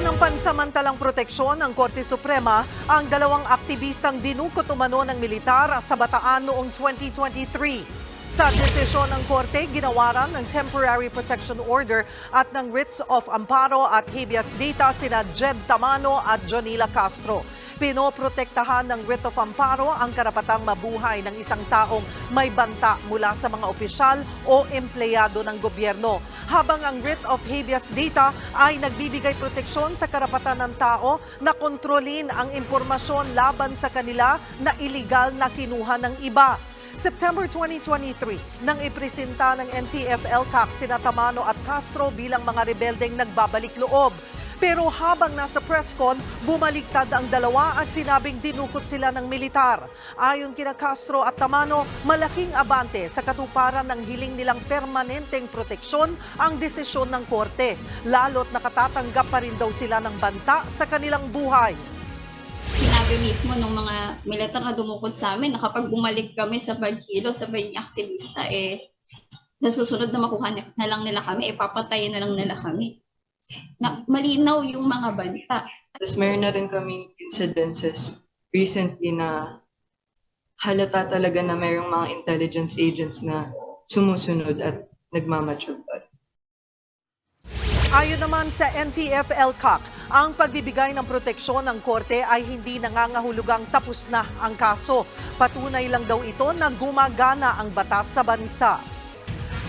Binigyan ng pansamantalang proteksyon ng Korte Suprema ang dalawang aktivistang dinukot umano ng militar sa Bataan noong 2023. Sa desisyon ng Korte, ginawaran ng Temporary Protection Order at ng Writs of Amparo at Habeas Data sina Jed Tamano at Jonila Castro. Pinoprotektahan ng Writ of Amparo ang karapatang mabuhay ng isang taong may banta mula sa mga opisyal o empleyado ng gobyerno. Habang ang Writ of Habeas Data ay nagbibigay proteksyon sa karapatan ng tao na kontrolin ang impormasyon laban sa kanila na iligal na kinuha ng iba. September 2023, nang ipresenta ng NTF-LCAC sina Tamano at Castro bilang mga rebeldeng nagbabalik loob. Pero habang nasa presscon, bumaliktad ang dalawa at sinabing dinukot sila ng militar. Ayon kina Castro at Tamano, malaking abante sa katuparan ng hiling nilang permanenteng proteksyon ang desisyon ng korte. Lalo't nakatatanggap pa rin daw sila ng banta sa kanilang buhay. sinabi mismo ng mga militar na dumukod sa amin na bumalik kami sa pagkilo, sa pagiging aktivista, eh, sa susunod na makuha na lang nila kami, eh, papatayin na lang nila kami. Na, malinaw yung mga banta. Tapos mayroon na rin kaming incidences recently na halata talaga na mayroong mga intelligence agents na sumusunod at nagmamatsyugpad. Ayon naman sa NTF-LCAC, ang pagbibigay ng proteksyon ng korte ay hindi nangangahulugang tapos na ang kaso. Patunay lang daw ito na gumagana ang batas sa bansa.